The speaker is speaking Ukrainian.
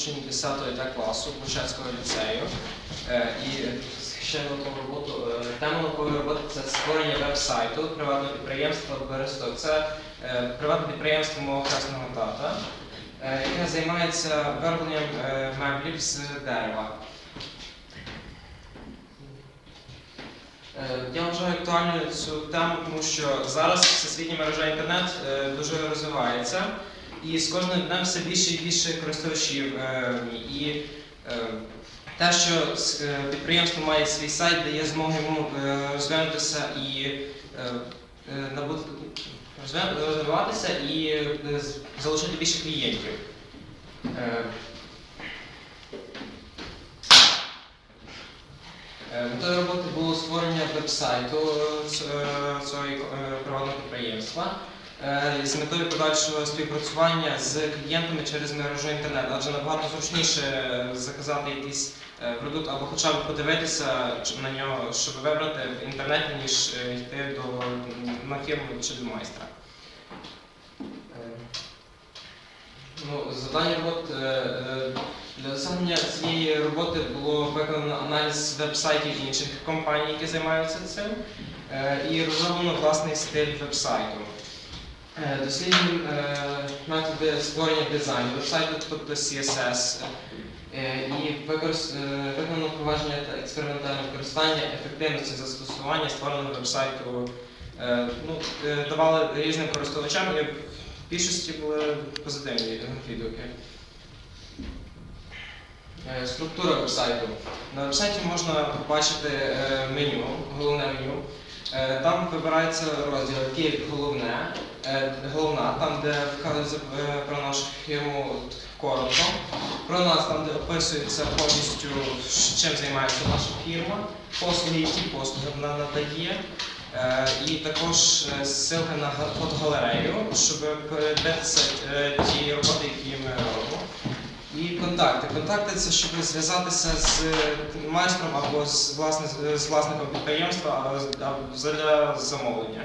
учень 10 Д класу Бучацького ліцею. Е, І ще наукову роботу. е, Тема наукової роботи це створення веб-сайту приватного підприємства Бересток. Це е, приватне підприємство мого хресного тата, яке займається виробленням меблів з дерева. Я вважаю актуальною цю тему, тому що зараз всесвітня мережа інтернет дуже розвивається, і з кожним днем все більше і більше користувачів. е. І е, те, що е, підприємство має свій сайт, дає змогу йому розвинутися і розвиватися і з- залучити більше клієнтів. Метою роботи було створення веб-сайту цього приватного підприємства з метою подальшого співпрацювання з клієнтами через мережу інтернет, адже набагато зручніше е, заказати якийсь е, продукт або хоча б подивитися на нього, щоб вибрати в інтернеті, ніж е, йти до на фірму чи до майстра. Е, Ну, завдання роботи е, е, для досягнення цієї роботи було виконано аналіз веб-сайтів інших компаній, які займаються цим, е, і розроблено власний стиль веб-сайту. Е, Досліджуємо е, методи створення дизайну веб-сайту, тобто CSS, е, і виконано впровадження та експериментальне використання ефективності застосування створеного веб-сайту. Ну, давали різним користувачам, і в більшості були позитивні відгуки. Структура вебсайту. На вебсайті можна побачити меню, головне меню. Е, Там вибирається розділ, який головне, е, головна, там, де вказується е, про нашу фірму коротко. Про нас, там, де описується повністю, чим займається наша фірма, послуги, які послуги вона надає. І також ссылка на га- фотогалерею, щоб передивитися е, ті роботи, які ми робимо. І контакти. Контакти це щоб зв'язатися з майстром або з власником підприємства або для замовлення.